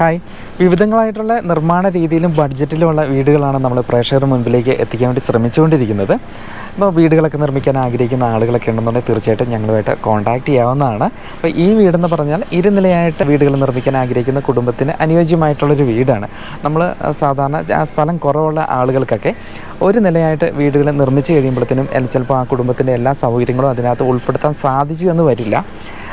Hi. വിവിധങ്ങളായിട്ടുള്ള നിർമ്മാണ രീതിയിലും ബഡ്ജറ്റിലുമുള്ള വീടുകളാണ് നമ്മൾ പ്രേക്ഷകർ മുൻപിലേക്ക് എത്തിക്കാൻ വേണ്ടി ശ്രമിച്ചുകൊണ്ടിരിക്കുന്നത്. അപ്പോൾ വീടുകളൊക്കെ നിർമ്മിക്കാൻ ആഗ്രഹിക്കുന്ന ആളുകളൊക്കെ ഉണ്ടെന്നുണ്ടെങ്കിൽ തീർച്ചയായിട്ടും ഞങ്ങളുമായിട്ട് കോൺടാക്റ്റ് ചെയ്യാവുന്നതാണ്. അപ്പോൾ ഈ വീടെന്ന് പറഞ്ഞാൽ ഇരുനിലയായിട്ട് വീടുകൾ നിർമ്മിക്കാൻ ആഗ്രഹിക്കുന്ന കുടുംബത്തിന് അനുയോജ്യമായിട്ടുള്ളൊരു വീടാണ്. നമ്മൾ സാധാരണ സ്ഥലം കുറവുള്ള ആളുകൾക്കൊക്കെ ഒരു നിലയായിട്ട് വീടുകൾ നിർമ്മിച്ച് കഴിയുമ്പോഴത്തേനും ചിലപ്പോൾ ആ കുടുംബത്തിന്റെ എല്ലാ സൗകര്യങ്ങളും അതിനകത്ത് ഉൾപ്പെടുത്താൻ സാധിച്ചു എന്ന് വരില്ല.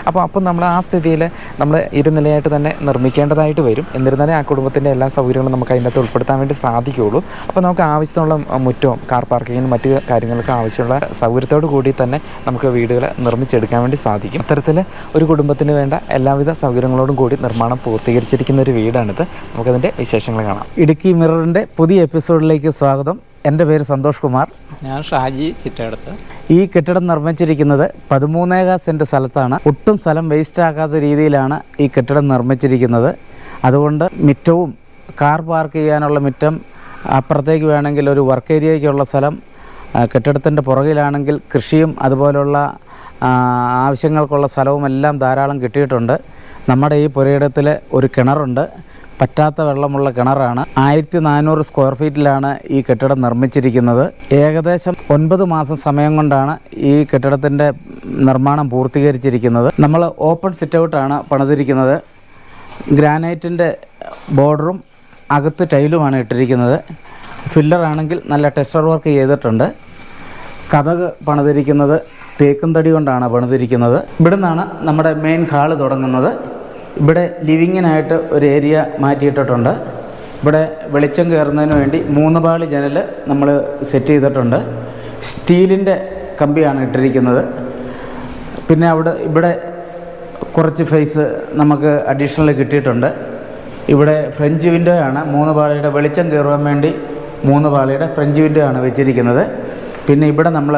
അപ്പോൾ അപ്പം നമ്മൾ ആ സ്ഥിതിയിൽ നമ്മൾ ഇരുനിലയായിട്ട് തന്നെ നിർമ്മിക്കേണ്ടതായിട്ട് വരും. എന്നിരുന്നാലേ ആ കുടുംബത്തിന്റെ എല്ലാ സൗകര്യങ്ങളും നമുക്ക് അതിനകത്ത് ഉൾപ്പെടുത്താൻ വേണ്ടി സാധിക്കുകയുള്ളൂ. അപ്പോൾ നമുക്ക് ആവശ്യമുള്ള മുറ്റവും കാർ പാർക്കിങ്ങിനും മറ്റ് കാര്യങ്ങൾക്ക് ആവശ്യമുള്ള സൗകര്യത്തോടു കൂടി തന്നെ നമുക്ക് വീടുകൾ നിർമ്മിച്ചെടുക്കാൻ വേണ്ടി സാധിക്കും. അത്തരത്തിൽ ഒരു കുടുംബത്തിന് വേണ്ട എല്ലാവിധ സൗകര്യങ്ങളോടും കൂടി നിർമ്മാണം പൂർത്തീകരിച്ചിരിക്കുന്ന ഒരു വീടാണിത്. നമുക്കതിന്റെ വിശേഷങ്ങൾ കാണാം. ഇടുക്കി മിററിന്റെ പുതിയ എപ്പിസോഡിലേക്ക് സ്വാഗതം. എന്റെ പേര് സന്തോഷ് കുമാർ. ഞാൻ ഷാജി ചിറ്റടുത്ത് ഈ കെട്ടിടം നിർമ്മിച്ചിരിക്കുന്നത് പതിമൂന്നേകാ സെന്റ് സ്ഥലത്താണ്. ഒട്ടും സ്ഥലം വേസ്റ്റ് ആക്കാത്ത രീതിയിലാണ് ഈ കെട്ടിടം നിർമ്മിച്ചിരിക്കുന്നത്. അതുകൊണ്ട് മിറ്റവും കാർ പാർക്ക് ചെയ്യാനുള്ള മിറ്റം അപ്പുറത്തേക്ക് വേണമെങ്കിൽ ഒരു വർക്ക് ഏരിയയ്ക്കുള്ള സ്ഥലം കെട്ടിടത്തിന്റെ പുറകിലാണെങ്കിൽ കൃഷിയും അതുപോലുള്ള ആവശ്യങ്ങൾക്കുള്ള സ്ഥലവും എല്ലാം ധാരാളം കിട്ടിയിട്ടുണ്ട്. നമ്മുടെ ഈ പുരയിടത്തിൽ ഒരു കിണറുണ്ട്. പറ്റാത്ത വെള്ളമുള്ള കിണറാണ്. ആയിരത്തി നാനൂറ് സ്ക്വയർ ഫീറ്റിലാണ് ഈ കെട്ടിടം നിർമ്മിച്ചിരിക്കുന്നത്. ഏകദേശം ഒൻപത് മാസം സമയം കൊണ്ടാണ് ഈ കെട്ടിടത്തിന്റെ നിർമ്മാണം പൂർത്തീകരിച്ചിരിക്കുന്നത്. നമ്മൾ ഓപ്പൺ സിറ്റ് ഔട്ടാണ് പണിതിരിക്കുന്നത്. ഗ്രാനൈറ്റിന്റെ ബോർഡറും അകത്ത് ടൈലുമാണ് ഇട്ടിരിക്കുന്നത്. ഫില്ലറാണെങ്കിൽ നല്ല ടെസ്റ്റർ വർക്ക് ചെയ്തിട്ടുണ്ട്. കഥക് പണിതിരിക്കുന്നത് തേക്കും തടി കൊണ്ടാണ് പണിതിരിക്കുന്നത്. ഇവിടെ നിന്നാണ് നമ്മുടെ മെയിൻ ഹാൾ തുടങ്ങുന്നത്. ഇവിടെ ലിവിങ്ങിനായിട്ട് ഒരു ഏരിയ മാറ്റിയിട്ടിട്ടുണ്ട്. ഇവിടെ വെളിച്ചം കയറുന്നതിന് വേണ്ടി മൂന്ന് പാളി ജനൽ നമ്മൾ സെറ്റ് ചെയ്തിട്ടുണ്ട്. സ്റ്റീലിന്റെ കമ്പിയാണ് ഇട്ടിരിക്കുന്നത്. പിന്നെ അവിടെ ഇവിടെ കുറച്ച് ഫേസ് നമുക്ക് അഡീഷണൽ കിട്ടിയിട്ടുണ്ട്. ഇവിടെ ഫ്രഞ്ച് വിൻഡോ ആണ് മൂന്ന് പാളിയുടെ വെളിച്ചം കയറുവാൻ വേണ്ടി മൂന്ന് പാളിയുടെ ഫ്രഞ്ച് വിൻഡോ ആണ് വെച്ചിരിക്കുന്നത്. പിന്നെ ഇവിടെ നമ്മൾ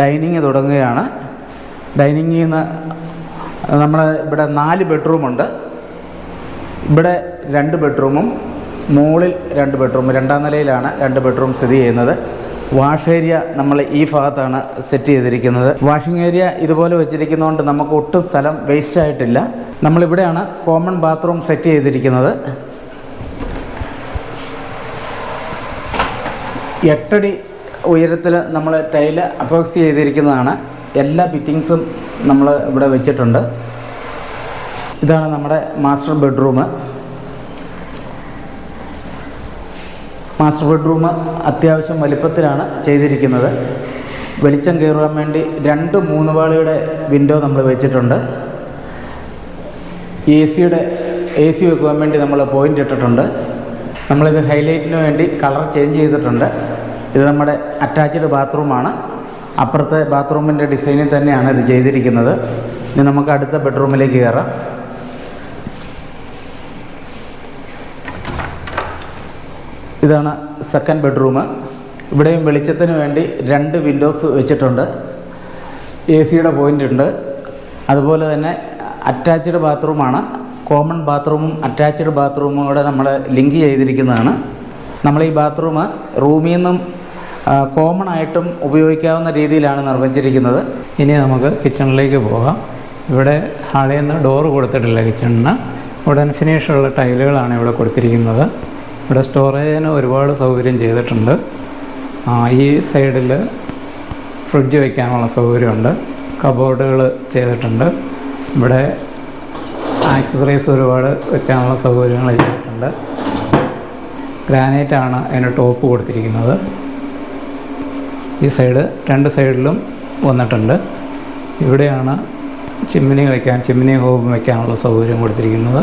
ഡൈനിങ് തുടങ്ങുകയാണ്. ഡൈനിങ്ങിൽ നിന്ന് നമ്മൾ ഇവിടെ നാല് ബെഡ്റൂമുണ്ട് ഇവിടെ രണ്ട് ബെഡ്റൂമും മുകളിൽ രണ്ട് ബെഡ്റൂം രണ്ടാം നിലയിലാണ് രണ്ട് ബെഡ്റൂം സ്ഥിതി ചെയ്യുന്നത്. വാഷ് ഏരിയ നമ്മൾ ഈ ഭാഗത്താണ് സെറ്റ് ചെയ്തിരിക്കുന്നത്. വാഷിംഗ് ഏരിയ ഇതുപോലെ വെച്ചിരിക്കുന്നതുകൊണ്ട് നമുക്ക് ഒട്ടും സ്ഥലം വേസ്റ്റ് ആയിട്ടില്ല. നമ്മളിവിടെയാണ് കോമൺ ബാത്റൂം സെറ്റ് ചെയ്തിരിക്കുന്നത്. എട്ടടി ഉയരത്തിൽ നമ്മൾ ടൈൽ അപ്രോക്സ് ചെയ്തിരിക്കുന്നതാണ്. എല്ലാ ഫിറ്റിങ്സും നമ്മൾ ഇവിടെ വെച്ചിട്ടുണ്ട്. ഇതാണ് നമ്മുടെ മാസ്റ്റർ ബെഡ്റൂം മാസ്റ്റർ ബെഡ്റൂം അത്യാവശ്യം വലിപ്പത്തിലാണ് ചെയ്തിരിക്കുന്നത്. വെളിച്ചം കയറുവാൻ വേണ്ടി രണ്ട് മൂന്ന് പാളിയുടെ വിൻഡോ നമ്മൾ വെച്ചിട്ടുണ്ട്. എ സിയുടെ എ സി വെക്കുവാൻ വേണ്ടി നമ്മൾ പോയിന്റ് ഇട്ടിട്ടുണ്ട്. നമ്മളിത് ഹൈലൈറ്റിന് വേണ്ടി കളർ ചേഞ്ച് ചെയ്തിട്ടുണ്ട്. ഇത് നമ്മുടെ അറ്റാച്ച്ഡ് ബാത്റൂമാണ് അപ്പുറത്തെ ബാത്റൂമിന്റെ ഡിസൈനിൽ തന്നെയാണ് ഇത് ചെയ്തിരിക്കുന്നത്. ഇനി നമുക്ക് അടുത്ത ബെഡ്റൂമിലേക്ക് കയറാം. ഇതാണ് സെക്കൻഡ് ബെഡ്റൂം ഇവിടെയും വെളിച്ചത്തിന് വേണ്ടി രണ്ട് വിൻഡോസ് വെച്ചിട്ടുണ്ട്. എ സിയുടെ പോയിന്റ് ഉണ്ട്. അതുപോലെ തന്നെ അറ്റാച്ച്ഡ് ബാത്റൂമാണ് കോമൺ ബാത്റൂമും അറ്റാച്ച്ഡ് ബാത്റൂമും കൂടെ നമ്മൾ ലിങ്ക് ചെയ്തിരിക്കുന്നതാണ്. നമ്മൾ ഈ ബാത്റൂം റൂമിൽ നിന്നും കോമൺ ആയിട്ടും ഉപയോഗിക്കാവുന്ന രീതിയിലാണ് നിർമ്മിച്ചിരിക്കുന്നത് ഇനി നമുക്ക് കിച്ചണിലേക്ക് പോകാം. ഇവിടെ ഹാളിൽ നിന്ന് ഡോറ് കൊടുത്തിട്ടില്ല കിച്ചണിന് ഉടൻ ഫിനിഷുള്ള ടൈലുകളാണ് ഇവിടെ കൊടുത്തിരിക്കുന്നത്. ഇവിടെ സ്റ്റോറേജിന് ഒരുപാട് സൗകര്യം ചെയ്തിട്ടുണ്ട്. ഈ സൈഡിൽ ഫ്രിഡ്ജ് വയ്ക്കാനുള്ള സൗകര്യമുണ്ട്. കബോർഡുകൾ ചെയ്തിട്ടുണ്ട്. ഇവിടെ ആക്സസറീസ് ഒരുപാട് വയ്ക്കാനുള്ള സൗകര്യങ്ങൾ ചെയ്തിട്ടുണ്ട്. ഗ്രാനൈറ്റാണ് അതിന് ടോപ്പ് കൊടുത്തിരിക്കുന്നത്. ഈ സൈഡ് രണ്ട് സൈഡിലും വന്നിട്ടുണ്ട്. ഇവിടെയാണ് ചിമ്മിനി വയ്ക്കാൻ ചിമ്മിനി ഹോബ് വയ്ക്കാനുള്ള സൗകര്യം കൊടുത്തിരിക്കുന്നത്.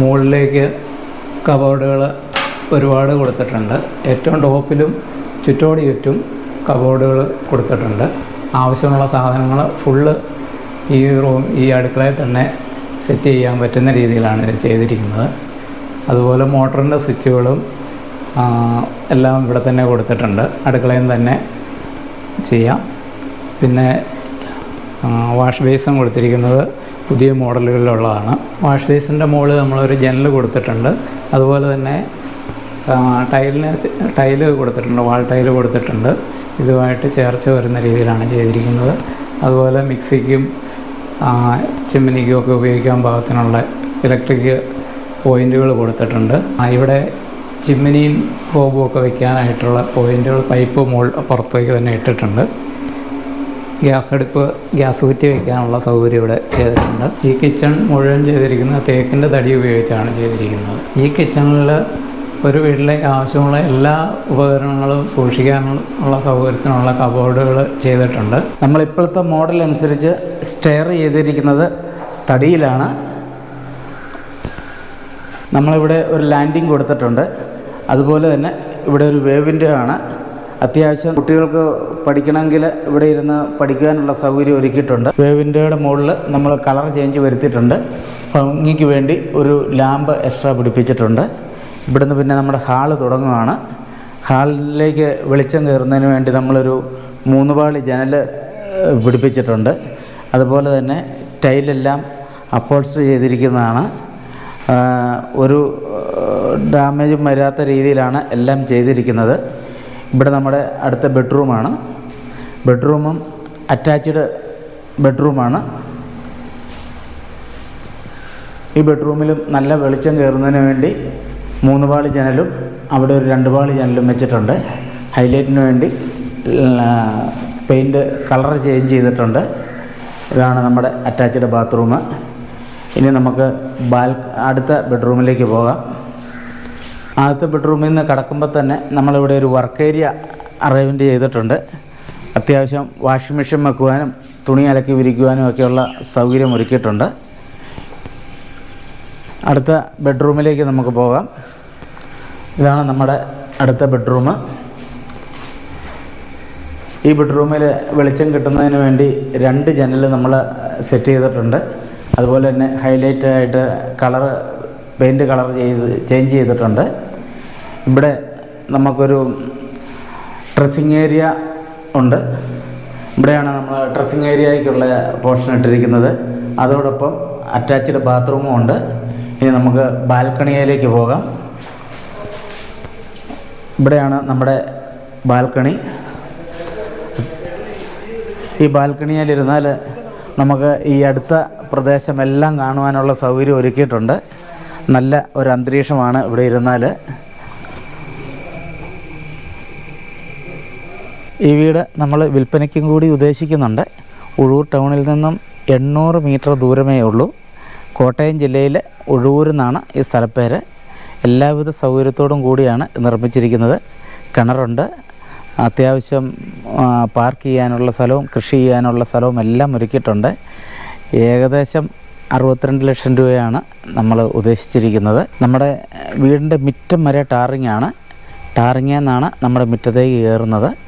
മുകളിലേക്ക് കബോർഡുകൾ ഒരുപാട് കൊടുത്തിട്ടുണ്ട്. ഏറ്റവും ടോപ്പിലും ചുറ്റോട് ചുറ്റും കബോർഡുകൾ കൊടുത്തിട്ടുണ്ട്. ആവശ്യമുള്ള സാധനങ്ങൾ ഫുള്ള് ഈ റൂം ഈ അടുക്കളയിൽ തന്നെ സെറ്റ് ചെയ്യാൻ പറ്റുന്ന രീതിയിലാണ് ഇത് ചെയ്തിരിക്കുന്നത്. അതുപോലെ മോട്ടറിന്റെ സ്വിച്ചുകളും എല്ലാം ഇവിടെ തന്നെ കൊടുത്തിട്ടുണ്ട്. അടുക്കളയിൽ തന്നെ ചെയ്യാം. പിന്നെ വാഷ് ബേസും കൊടുത്തിരിക്കുന്നത് പുതിയ മോഡലുകളിലുള്ളതാണ്. വാഷ് ബേസിന്റെ മുകളിൽ നമ്മളൊരു ജനൽ കൊടുത്തിട്ടുണ്ട്. അതുപോലെ തന്നെ ടൈലിന് ടൈൽ കൊടുത്തിട്ടുണ്ട് വാൾ ടൈൽ കൊടുത്തിട്ടുണ്ട്. ഇതുമായിട്ട് ചേർച്ച വരുന്ന രീതിയിലാണ് ചെയ്തിരിക്കുന്നത്. അതുപോലെ മിക്സിക്കും ചിമ്മിനിക്കും ഒക്കെ ഉപയോഗിക്കാൻ പാകത്തിനുള്ള ഇലക്ട്രിക് പോയിന്റുകൾ കൊടുത്തിട്ടുണ്ട്. ഇവിടെ ചിമ്മിനിയും ഹോബും ഒക്കെ വെക്കാനായിട്ടുള്ള പോയിന്റുകൾ പൈപ്പ് മോൾ പുറത്തേക്ക് തന്നെ ഇട്ടിട്ടുണ്ട്. ഗ്യാസ് അടുപ്പ് ഗ്യാസ് കുറ്റി വെക്കാനുള്ള സൗകര്യം ഇവിടെ ചെയ്തിട്ടുണ്ട്. ഈ കിച്ചൺ മുഴുവൻ ചെയ്തിരിക്കുന്നത് തേക്കിന്റെ തടി ഉപയോഗിച്ചാണ് ചെയ്തിരിക്കുന്നത്. ഈ കിച്ചണിൽ ഒരു വീട്ടിലേക്ക് ആവശ്യമുള്ള എല്ലാ ഉപകരണങ്ങളും സൂക്ഷിക്കാനുള്ള സൗകര്യത്തിനുള്ള കബോർഡുകൾ ചെയ്തിട്ടുണ്ട്. നമ്മളിപ്പോഴത്തെ മോഡൽ അനുസരിച്ച് സ്റ്റെയർ ചെയ്തിരിക്കുന്നത് തടിയിലാണ്. നമ്മളിവിടെ ഒരു ലാൻഡിങ് കൊടുത്തിട്ടുണ്ട്. അതുപോലെ തന്നെ ഇവിടെ ഒരു വേവിന്റെ ആണ്. അത്യാവശ്യം കുട്ടികൾക്ക് പഠിക്കണമെങ്കിൽ ഇവിടെ ഇരുന്ന് പഠിക്കാനുള്ള സൗകര്യം ഒരുക്കിയിട്ടുണ്ട്. വേവിന്റെയുടെ മുകളിൽ നമ്മൾ കളർ ചേഞ്ച് വരുത്തിയിട്ടുണ്ട്. ഭംഗിക്ക് വേണ്ടി ഒരു ലാമ്പ് എക്സ്ട്രാ പിടിപ്പിച്ചിട്ടുണ്ട്. ഇവിടുന്ന് പിന്നെ നമ്മുടെ ഹാൾ തുടങ്ങുകയാണ് ഹാളിലേക്ക് വെളിച്ചം കയറുന്നതിന് വേണ്ടി നമ്മളൊരു മൂന്ന് പാളി ജനൽ പിടിപ്പിച്ചിട്ടുണ്ട്. അതുപോലെ തന്നെ ടൈലെല്ലാം അപ്പോൾസ്റ്റർ ചെയ്തിരിക്കുന്നതാണ്. ഒരു ഡാമേജും വരാത്ത രീതിയിലാണ് എല്ലാം ചെയ്തിരിക്കുന്നത്. ഇവിടെ നമ്മുടെ അടുത്ത ബെഡ്റൂമാണ് ബെഡ്റൂമും അറ്റാച്ച്ഡ് ബെഡ്റൂമാണ് ഈ ബെഡ്റൂമിലും നല്ല വെളിച്ചം കയറുന്നതിന് വേണ്ടി മൂന്ന് പാളി ജനലും അവിടെ ഒരു രണ്ട് പാളി ജനലും വെച്ചിട്ടുണ്ട്. ഹൈലൈറ്റിന് വേണ്ടി പെയിന്റ് കളർ ചേഞ്ച് ചെയ്തിട്ടുണ്ട്. ഇതാണ് നമ്മുടെ അറ്റാച്ച്ഡ് ബാത്റൂം ഇനി നമുക്ക് ബാൽ അടുത്ത ബെഡ്റൂമിലേക്ക് പോകാം. ആദ്യത്തെ ബെഡ്റൂമിൽ നിന്ന് കടക്കുമ്പോൾ തന്നെ നമ്മളിവിടെ ഒരു വർക്ക് ഏരിയ അറേഞ്ച്മെന്റ് ചെയ്തിട്ടുണ്ട്. അത്യാവശ്യം വാഷിംഗ് മെഷീൻ വെക്കുവാനും തുണി അലക്കി വിരിക്കുവാനും ഒക്കെയുള്ള സൗകര്യം ഒരുക്കിയിട്ടുണ്ട്. അടുത്ത ബെഡ്റൂമിലേക്ക് നമുക്ക് പോകാം. ഇതാണ് നമ്മുടെ അടുത്ത ബെഡ്റൂം. ഈ ബെഡ്റൂമിൽ വെളിച്ചം കിട്ടുന്നതിന് വേണ്ടി രണ്ട് ജനൽ നമ്മൾ സെറ്റ് ചെയ്തിട്ടുണ്ട്. അതുപോലെ തന്നെ ഹൈലൈറ്റ് ആയിട്ട് കളറ് പെയിന്റ് കളർ ചെയ്ത് ചേഞ്ച് ചെയ്തിട്ടുണ്ട്. ഇവിടെ നമുക്കൊരു ഡ്രസ്സിങ് ഏരിയ ഉണ്ട്. ഇവിടെയാണ് നമ്മൾ ഡ്രസ്സിങ് ഏരിയയ്ക്കുള്ള പോർഷൻ ഇട്ടിരിക്കുന്നത്. അതോടൊപ്പം അറ്റാച്ച്ഡ് ബാത്റൂമും ഉണ്ട്. ഇനി നമുക്ക് ബാൽക്കണിയിലേക്ക് പോകാം. ഇവിടെയാണ് നമ്മുടെ ബാൽക്കണി. ഈ ബാൽക്കണിയിലിരുന്നാൽ നമുക്ക് ഈ അടുത്ത പ്രദേശമെല്ലാം കാണുവാനുള്ള സൗകര്യം ഒരുക്കിയിട്ടുണ്ട്. നല്ല ഒരു അന്തരീക്ഷമാണ് ഇവിടെ ഇരുന്നാൽ. ഈ വീട് നമ്മൾ വിൽപ്പനയ്ക്കും കൂടി ഉദ്ദേശിക്കുന്നുണ്ട്. ഉഴൂർ ടൗണിൽ നിന്നും എണ്ണൂറ് മീറ്റർ ദൂരമേ ഉള്ളൂ. കോട്ടയം ജില്ലയിലെ ഉഴൂർ എന്നാണ് ഈ സ്ഥലപ്പേര്. എല്ലാവിധ സൗകര്യത്തോടും കൂടിയാണ് നിർമ്മിച്ചിരിക്കുന്നത്. കിണറുണ്ട്. അത്യാവശ്യം പാർക്ക് ചെയ്യാനുള്ള സ്ഥലവും കൃഷി ചെയ്യാനുള്ള സ്ഥലവും എല്ലാം ഒരുക്കിയിട്ടുണ്ട്. ഏകദേശം അറുപത്തിരണ്ട് ലക്ഷം രൂപയാണ് നമ്മൾ ഉദ്ദേശിച്ചിരിക്കുന്നത്. നമ്മുടെ വീടിന്റെ മുറ്റം വരെ ടാറിങ്ങാണ് ആണ്. ടാറിങ് നമ്മുടെ മുറ്റത്തേക്ക് കയറുന്നത്.